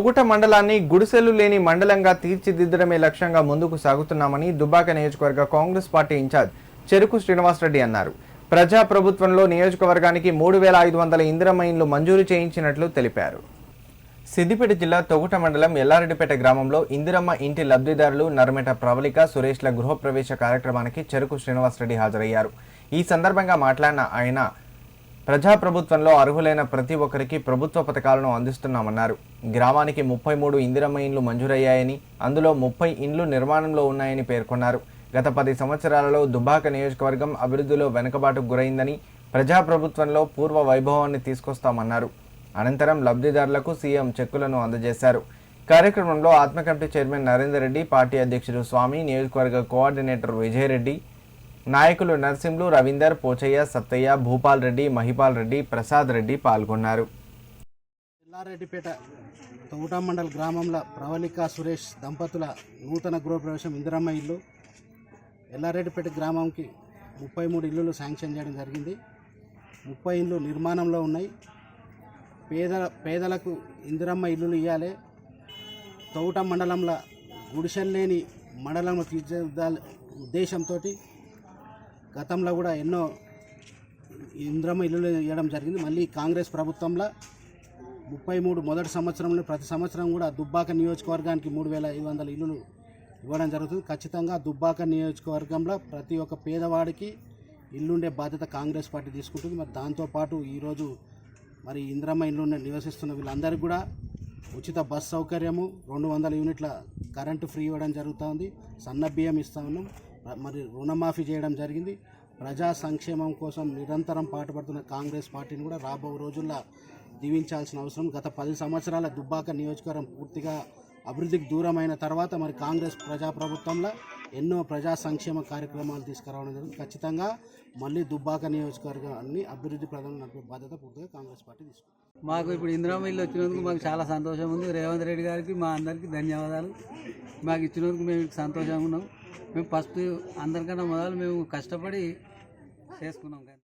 తొగుట మండలాన్ని గుడిసెలు లేని మండలంగా తీర్చిదిద్దడమే లక్ష్యంగా ముందుకు సాగుతున్నామని దుబ్బాక నియోజకవర్గ కాంగ్రెస్ పార్టీ ఇన్ఛార్జ్ చెరుకు శ్రీనివాసరెడ్డి అన్నారు. ప్రజా ప్రభుత్వంలో నియోజకవర్గానికి మూడు వేల ఐదు వందల ఇందిరమ్మ మంజూరు చేయించినట్లు తెలిపారు. సిద్దిపేట జిల్లా తొగుట మండలం ఎల్లారెడ్డిపేట గ్రామంలో ఇందిరమ్మ ఇంటి లబ్ధిదారులు నర్మెట ప్రవళిక సురేష్ల గృహప్రవేశ కార్యక్రమానికి చెరుకు శ్రీనివాసరెడ్డి హాజరయ్యారు. ఈ సందర్భంగా మాట్లాడిన ఆయన ప్రజాప్రభుత్వంలో అర్హులైన ప్రతి ఒక్కరికి ప్రభుత్వ పథకాలను అందిస్తున్నామన్నారు. గ్రామానికి ముప్పై మూడు ఇందిరమ్మ ఇండ్లు మంజూరయ్యాయని అందులో ముప్పై ఇండ్లు నిర్మాణంలో ఉన్నాయని పేర్కొన్నారు. గత పది సంవత్సరాలలో దుబాక నియోజకవర్గం అభివృద్ధిలో వెనుకబాటుకు గురైందని ప్రజాప్రభుత్వంలో పూర్వ వైభవాన్ని తీసుకొస్తామన్నారు. అనంతరం లబ్ధిదారులకు సీఎం చెక్కులను అందజేశారు. కార్యక్రమంలో ఆత్మ committee chairman Narender Reddy party అధ్యక్షుడు స్వామి నియోజకవర్గ కోఆర్డినేటర్ విజయరెడ్డి నాయకులు నర్సింహులు రవీందర్ పోచయ్య సత్తయ్య భూపాల్ రెడ్డి మహిపాల్ రెడ్డి ప్రసాద్ రెడ్డి పాల్గొన్నారు. ఎల్లారెడ్డిపేట తౌటా మండల్ గ్రామంలో ప్రవళిక సురేష్ దంపతుల నూతన గృహప్రవేశం ఇందిరమ్మ ఇల్లు. ఎల్లారెడ్డిపేట గ్రామంకి ముప్పై మూడు ఇల్లులు శాంక్షన్ చేయడం జరిగింది. ముప్పై ఇల్లు నిర్మాణంలో ఉన్నాయి. పేద పేదలకు ఇందిరమ్మ ఇల్లులు ఇవ్వాలి తౌట మండలంలో గుడిసెల్లేని మండలంలో తీర్చిదిద్దాల ఉద్దేశంతో గతంలో కూడా ఎన్నో ఇంద్రమ్మ ఇల్లులు ఇవ్వడం జరిగింది. మళ్ళీ కాంగ్రెస్ ప్రభుత్వంలో ముప్పై మూడు మొదటి సంవత్సరంలో ప్రతి సంవత్సరం కూడా దుబ్బాక నియోజకవర్గానికి మూడు వేల ఐదు వందల ఇల్లులు ఇవ్వడం జరుగుతుంది. ఖచ్చితంగా దుబ్బాక నియోజకవర్గంలో ప్రతి ఒక్క పేదవాడికి ఇల్లుండే బాధ్యత కాంగ్రెస్ పార్టీ తీసుకుంటుంది. మరి దాంతోపాటు ఈరోజు మరి ఇంద్రమ్మ ఇల్లు నివసిస్తున్న వీళ్ళందరికీ కూడా ఉచిత బస్ సౌకర్యము రెండు వందల యూనిట్ల కరెంటు ఫ్రీ ఇవ్వడం జరుగుతుంది. సన్న బియ్యం ఇస్తా ఉన్నాం. మరి రుణమాఫీ చేయడం జరిగింది. ప్రజా సంక్షేమం కోసం నిరంతరం పాటుపడుతున్న కాంగ్రెస్ పార్టీని కూడా రాబో రోజుల్లో దీవించాల్సిన అవసరం. గత పది సంవత్సరాల దుబ్బాక నియోజకవర్గం పూర్తిగా అభివృద్ధికి దూరమైన తర్వాత మరి కాంగ్రెస్ ప్రజాప్రభుత్వంలో ఎన్నో ప్రజా సంక్షేమ కార్యక్రమాలు తీసుకురావడం జరిగింది. ఖచ్చితంగా మళ్ళీ దుబ్బాక నియోజకవర్గాన్ని అభివృద్ధి ప్రధాన నడిపే బాధ్యత పూర్తిగా కాంగ్రెస్ పార్టీ తీసుకుంది. మాకు ఇప్పుడు ఇందిరామ ఇల్లు వచ్చినందుకు మాకు చాలా సంతోషం ఉంది. రేవంత్ రెడ్డి గారికి మా అందరికీ ధన్యవాదాలు. మాకు ఇచ్చినందుకు మేము సంతోషంగా ఉన్నాం. మేము ఫస్ట్ అందరికన్నా మొదలు మేము కష్టపడి చేసుకున్నాం కానీ.